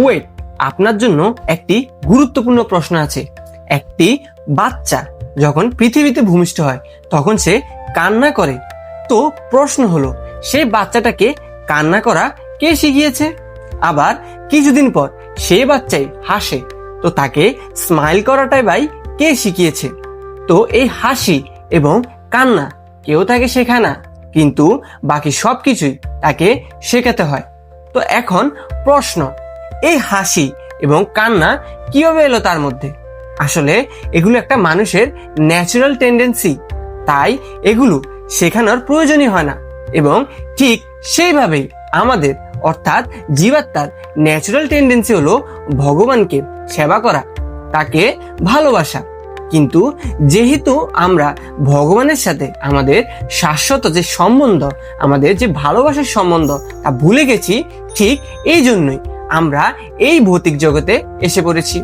Wait আপনার জন্য একটি গুরুত্বপূর্ণ প্রশ্ন আছে। একটি বাচ্চা যখন পৃথিবীতে ভূমিষ্ঠ হয়, তখন সে কান্না করে। তো প্রশ্ন হলো সেই বাচ্চাটাকে কান্না করা কে শিখিয়েছে? আবার কিছুদিন পর সে বাচ্চাই হাসে, তো তাকে স্মাইল করাটাই ভাই কে শিখিয়েছে? তো এই হাসি এবং কান্না কেউ তাকে শেখায় না, কিন্তু বাকি সব কিছুই তাকে শেখাতে হয়। তো এখন প্রশ্ন এই হাসি এবং কান্না কীভাবে এলো তার মধ্যে? আসলে এগুলো একটা মানুষের ন্যাচারাল টেন্ডেন্সি তাই এগুলো শেখানোর প্রয়োজনই হয় না এবং ঠিক সেইভাবেই আমাদের, অর্থাৎ জীবাত্মার ন্যাচারাল টেন্ডেন্সি হলো ভগবানকে সেবা করা, তাকে ভালোবাসা। কিন্তু যেহেতু আমরা ভগবানের সাথে আমাদের শাশ্বত যে সম্বন্ধ, আমাদের যে ভালোবাসার সম্বন্ধ তা ভুলে গেছি, ঠিক এই জন্যই আমরা এই ভৌতিক জগতে এসে পড়েছি।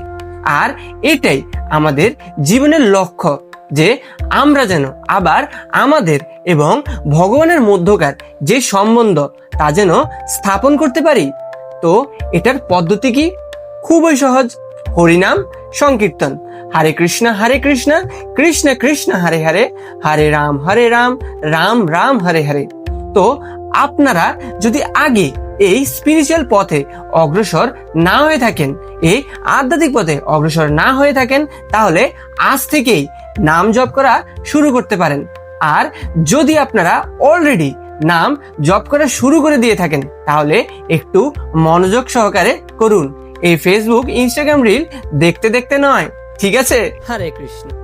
আর এটাই আমাদের জীবনের লক্ষ্য যে আমরা যেন আবার আমাদের এবং ভগবানের মধ্যকার যে সম্বন্ধ তা যেন স্থাপন করতে পারি। তো এটার পদ্ধতি কি? খুবই সহজ। হরিনাম, সংকীর্তন। হরে কৃষ্ণ হরে কৃষ্ণ কৃষ্ণ কৃষ্ণ, হরে হরে। হরে রাম হরে রাম রাম রাম, হরে হরে। তো আপনারা যদি আগে এই স্পিরিচুয়াল পথে অগ্রসর না হয়ে থাকেন, এই আধ্যাত্মিক পথে অগ্রসর না হয়ে থাকেন, তাহলে আজ থেকেই নাম জপ করা শুরু করতে পারেন। আর যদি আপনারা অলরেডি নাম জপ করা শুরু করে দিয়ে থাকেন, তাহলে একটু মনোযোগ সহকারে করুন। এই ফেসবুক ইনস্টাগ্রাম রিল দেখতে দেখতে নয়, ঠিক আছে? হরে কৃষ্ণ।